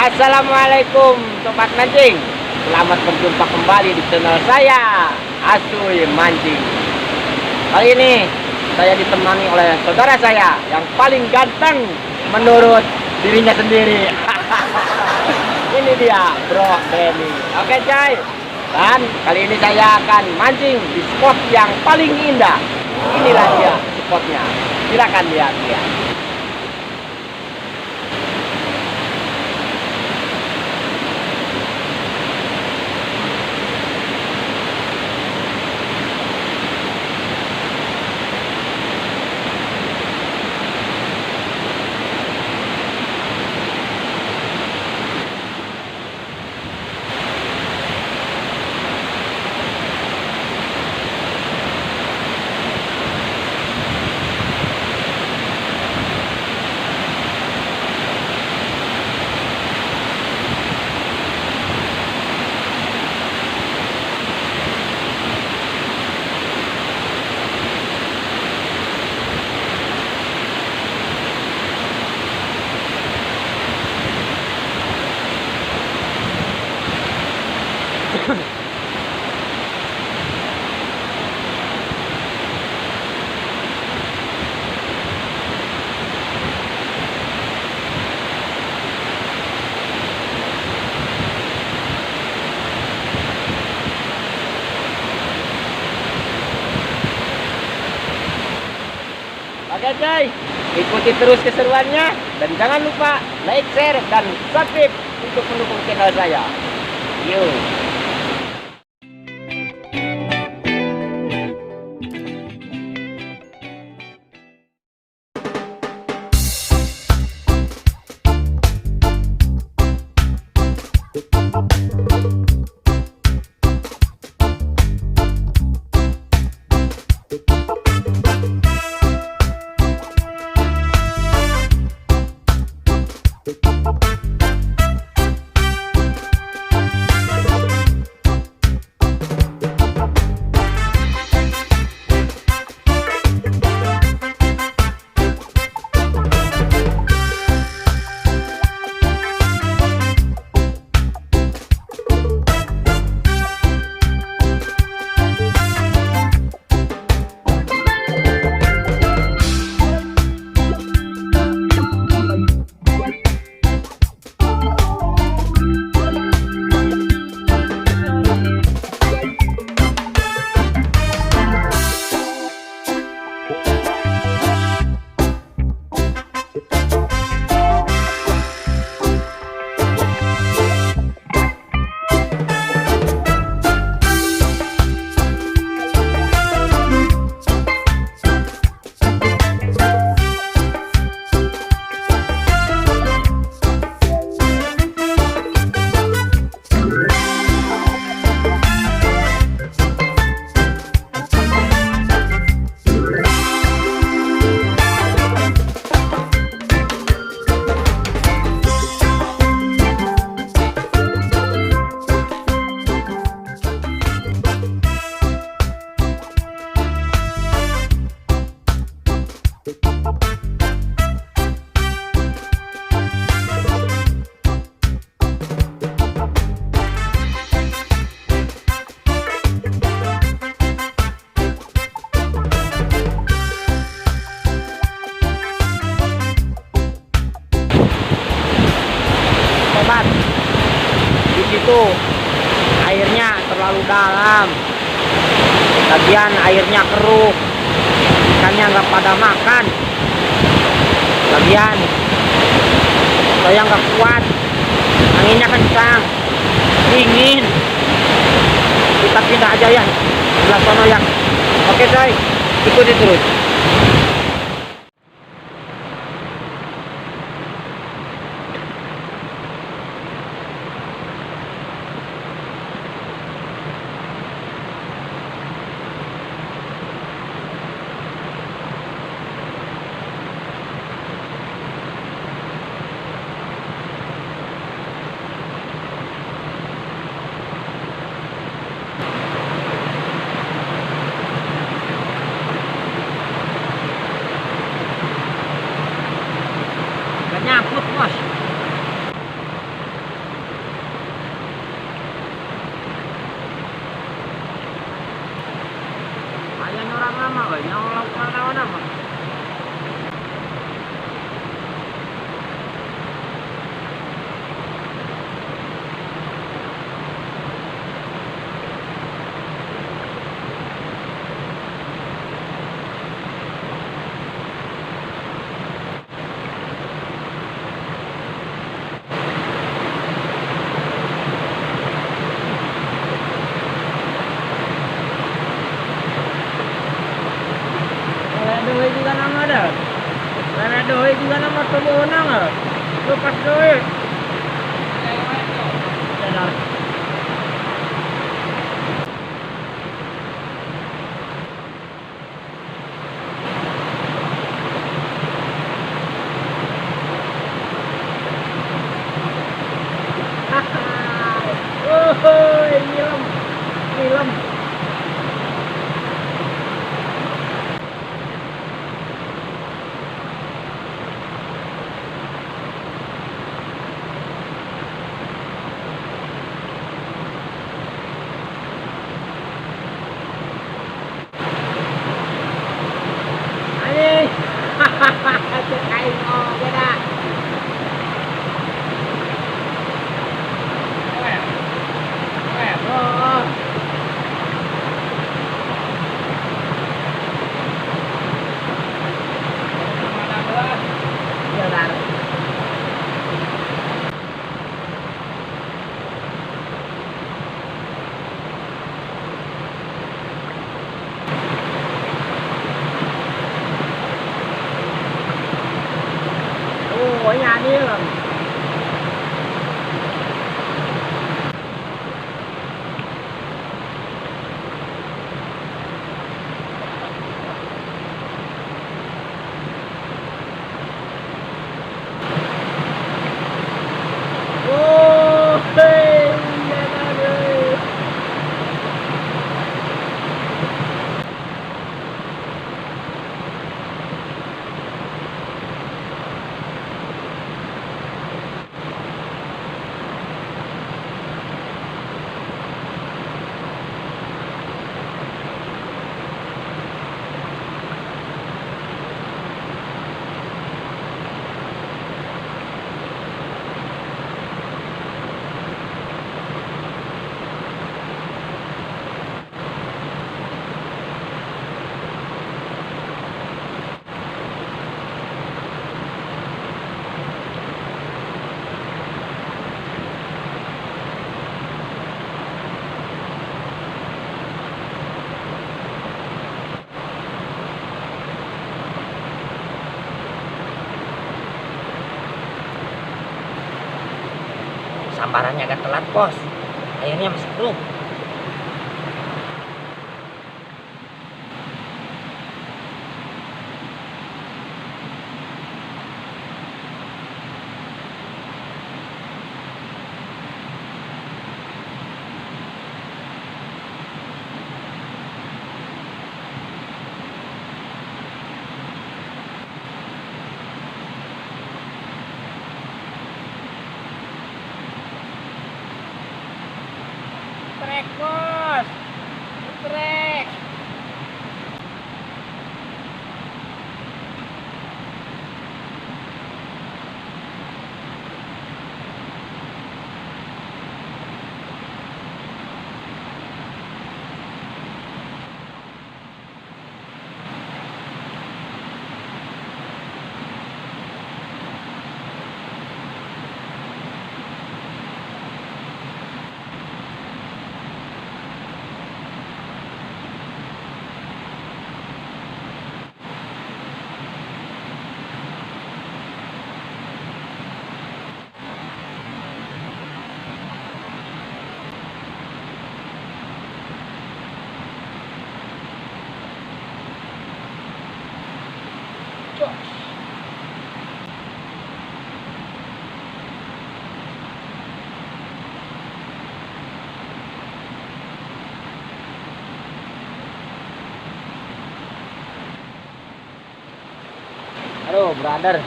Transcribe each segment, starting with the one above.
Assalamualaikum Sobat Mancing. Selamat berjumpa kembali di channel saya Asuy Mancing. Kali ini saya ditemani oleh saudara saya Yang paling ganteng menurut dirinya sendiri. Ini dia Bro Denny Oke coy Dan kali ini saya akan mancing di spot yang paling indah. Inilah dia spotnya. Silakan lihat-lihat Coy, ikuti terus keseruannya dan jangan lupa like, share, dan subscribe untuk mendukung channel saya. Yuk. Bagian airnya keruh. Ikannya nggak pada makan. Bagian saya nggak kuat. Anginnya kencang dingin. Kita pindah aja ya. Sebelah sono ya oke coy ikuti terus Tumuha na nga. Lupas na eh. Bữa. Sambarannya agak telat bos. Airnya masih belum Trek, Bos. Aduh brother.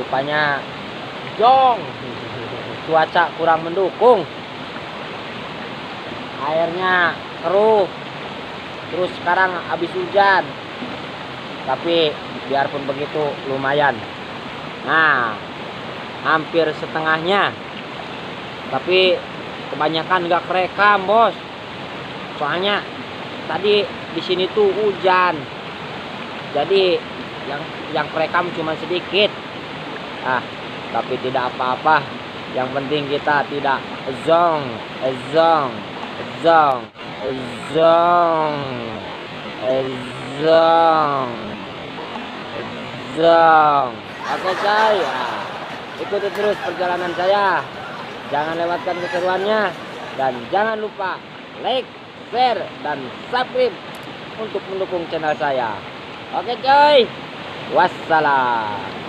Rupanya Jong. Cuaca kurang mendukung. Airnya keruh. Terus sekarang habis hujan. Tapi biarpun begitu lumayan. Nah Hampir setengahnya. Tapi kebanyakan nggak kerekam bos. Soalnya Tadi di sini tuh hujan jadi yang yang kerekam cuma sedikit. Ah tapi tidak apa-apa. Yang penting kita tidak zong zong zong zong zong zong. Oke coy, nah, ikuti terus perjalanan saya. Jangan lewatkan keseruannya. Dan jangan lupa like, share, dan subscribe untuk mendukung channel saya. Oke coy, wassalam.